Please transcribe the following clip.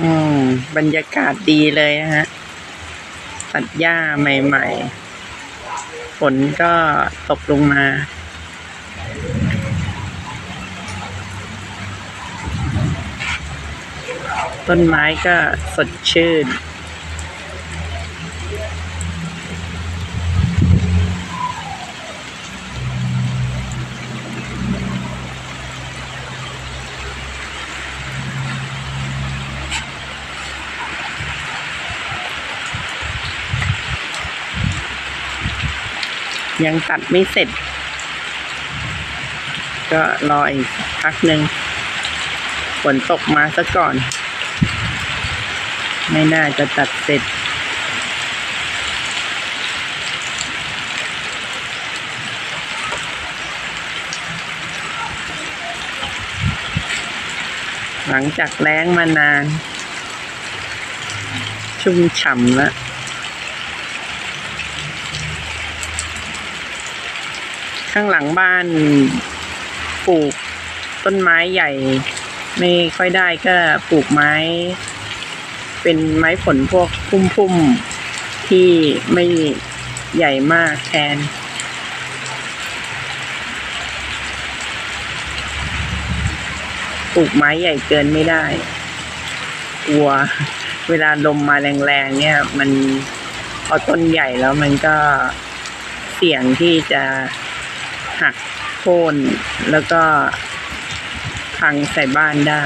อืมบรรยากาศดีเลยนะฮะ ตัดหญ้าใหม่ๆ ฝนก็ตกลงมา ต้นไม้ก็สดชื่น ยังตัดไม่เสร็จ ก็รออีกพักหนึ่งฝนตกมาซะก่อน ไม่น่าจะตัดเสร็จ หลังจากแล้งมานาน ชุ่มฉ่ำแล้ว ข้างหลังบ้านปลูกต้นไม้ใหญ่ ไม่ค่อยได้ก็ปลูกไม้ เป็นไม้ผลพวกพุ่มๆที่ไม่ใหญ่มากแทนปลูกไม้ใหญ่เกินไม่ได้ กลัว เวลาลมมาแรงๆเนี่ย มันพอต้นใหญ่แล้วมันก็เสี่ยงที่จะ หักโค่นแล้วก็พังใส่บ้านได้